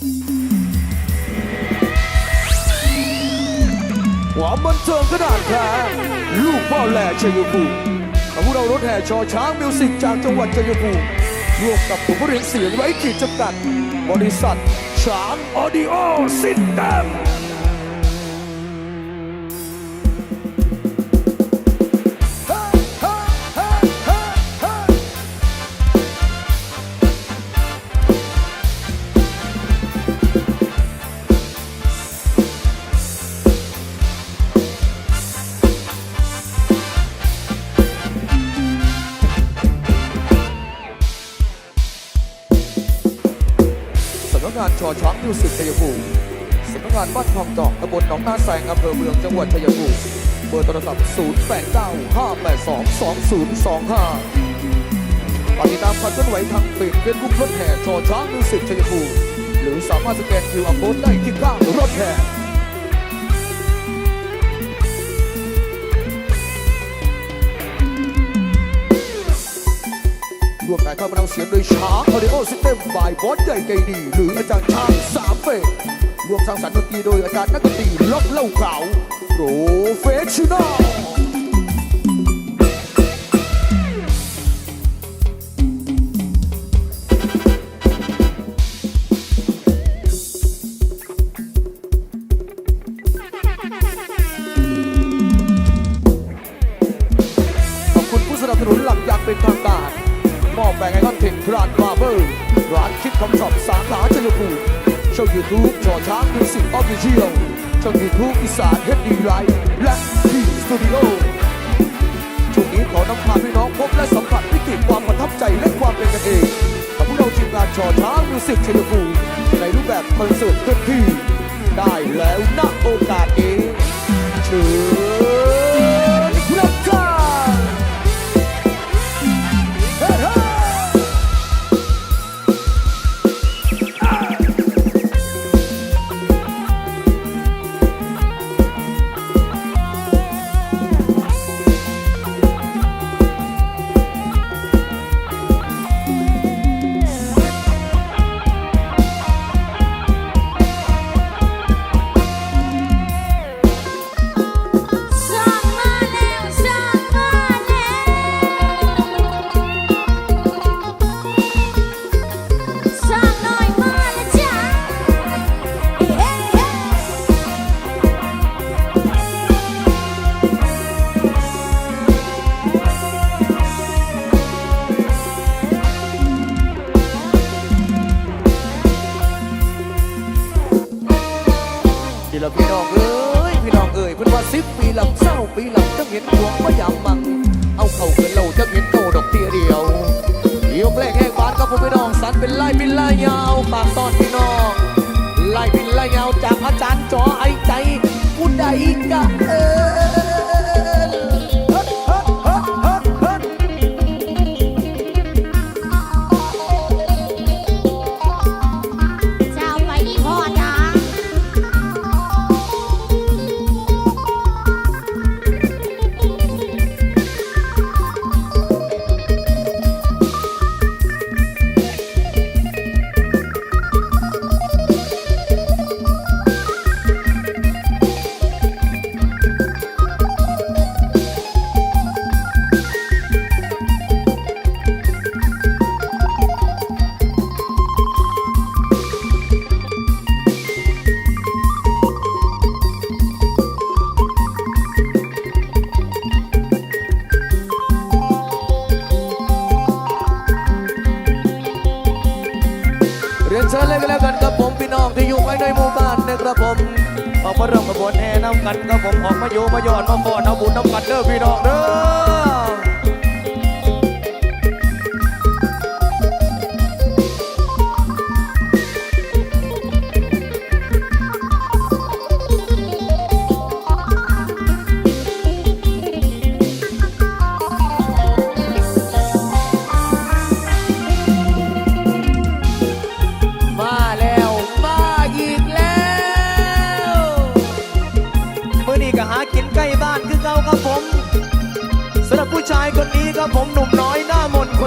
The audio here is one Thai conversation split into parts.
ความบันเทิงขนาดแท้ลูกพ่อแหล่ชัยภูมิกับวกเรารถแห่ชอช้างมิวสิกจากจังหวัดชัยภูมิร่วมกับผู้บริหารเสียงไร้ขีดจำกัด บริษัทช้างออดิโอซิสเต็ม งานบ้านคลองจอกตำบลหนองนาแสงอำเภอเมืองจังหวัดชัยภูมิเบอร์โทรศัพท์ 0 8 9 5 8 2 2 0 2 5ติดตามความเคลื่อนไหวทางเพจเฟซบุ๊กรถแห่ชอช้างมิวสิกชัยภูมิหรือสามารถสแกน QR Code ได้ที่ข้างรถแห่ร่วมการเข้ามาเอาเสียงโดยช้างออดิโอซิสเต็มบายบอสใหญ่ใจดี หรืออาจารย์ช้างสามเฟส ร่วมสร้างสรรค์ดนตรีโดยอาจารย์นักดนตรีล็อกเล่าเก่าโปรเฟชชั่นอลขอบคุณผู้สนับสนุนหลักอย่างเป็นทางการมอบแบ่งให้ท่านเทคร้านบาร์เบอร์ร้านคิดคำสอบสาขาชัยภูมิ ช่องยูทูบจอช้างมิวสิกออฟฟิเชียลช่องยูทูบอีสานเฮดดีไลท์และทีสตูดิโอช่วงนี้ขอนำพาพี่น้องพบและสัมผัสวิกฤตความประทับใจและความเป็นกันเองกับพวกเราทีมงานจอช้างมิวสิกชัยภูมิในรูปแบบคอนเสิร์ตเคลื่อนที่ได้แล้วณโอกาสนี้เชิญ ยาวปากตอนพี่น้องไล่บินไล่ยาวจากอาจารย์จอไอใจผู้ใดกะเออ มาเริ่มขบวนแห่น้ำกันครับผมออกมาโยมาหยอดมาฟอนเอาบุญนำกันเด้อพี่น้องเด้อ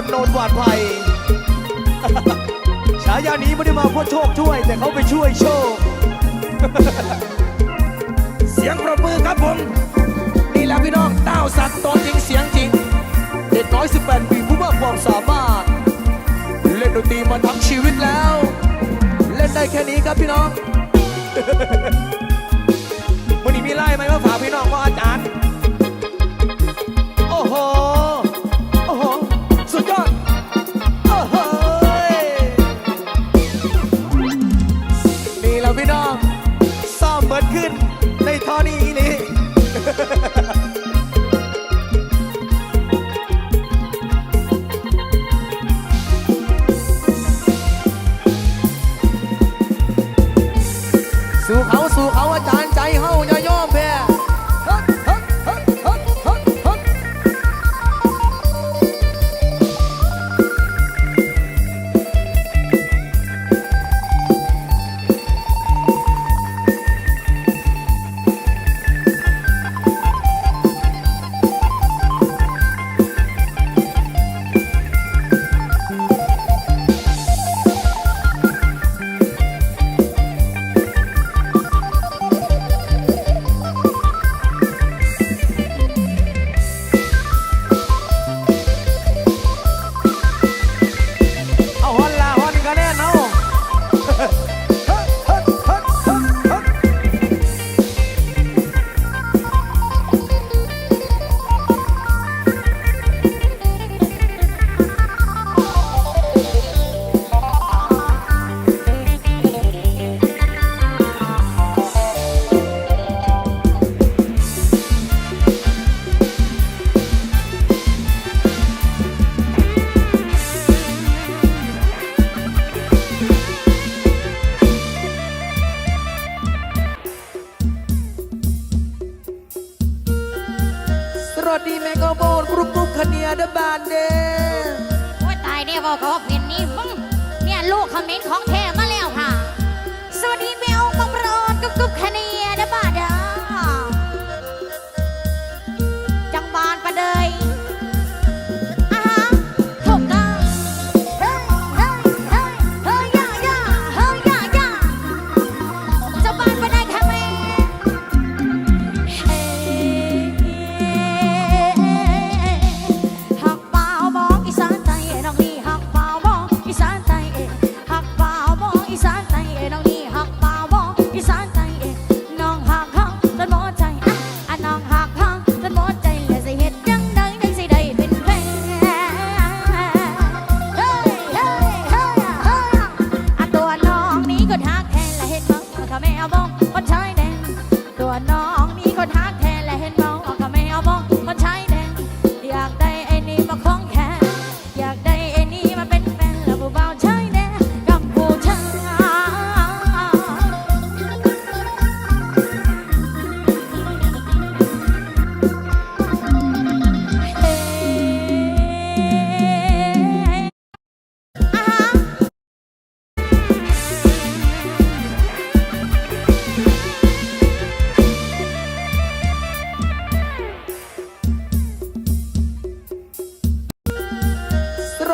นโนนหวาดภัยฉายานี้ไม่ได้มาเพราะโชคช่วย แต่เขาไปช่วยโชค เสียงประมือครับผม นี่แหละพี่น้องเต้าสัตว์ตัวจริงเสียงจริง เด็กน้อยสิบแปดปีผู้มากความสามารถ เล่นดนตรีมาทั้งชีวิตแล้ว เล่นได้แค่นี้ครับพี่น้องวันนี้มีไล่ไหมมาฝากพี่น้องว่าอาจารย์ อดีแม่ก็โมนกรุบกรุบขเนียดบานเด้โอ้ตายเด้บอกเขาว่าเป็นนี่มึงเนี่ยลูกคอมเมนต์ของแท้มา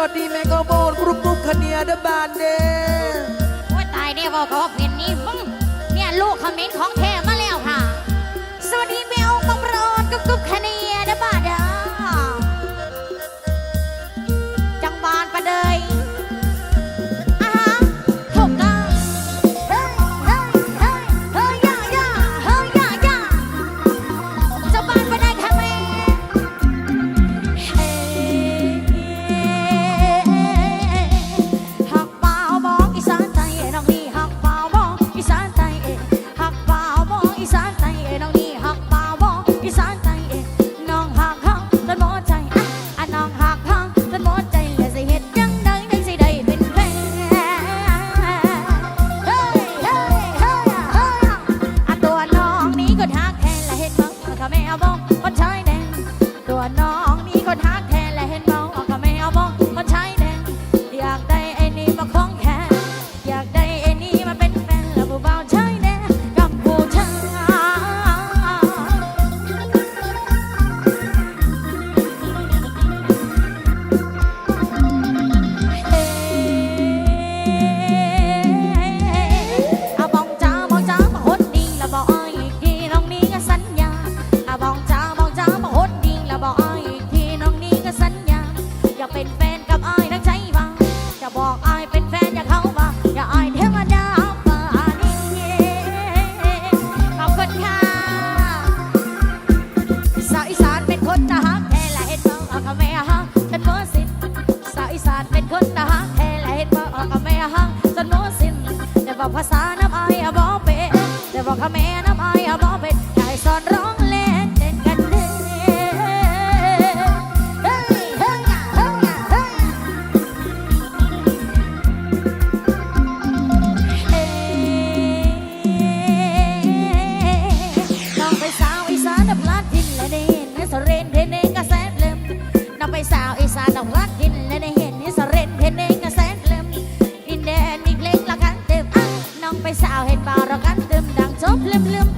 รถดีแมงกะโมนกรุบกรุ๊ปคเนียดบานเด้โอ้ยตายแน่บอกเขาเป็นนี่มึงเนี่ยลูกคอมเมนต์ของแท้ กับอายนักใจบ้างจะบอก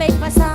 เป็นภาษา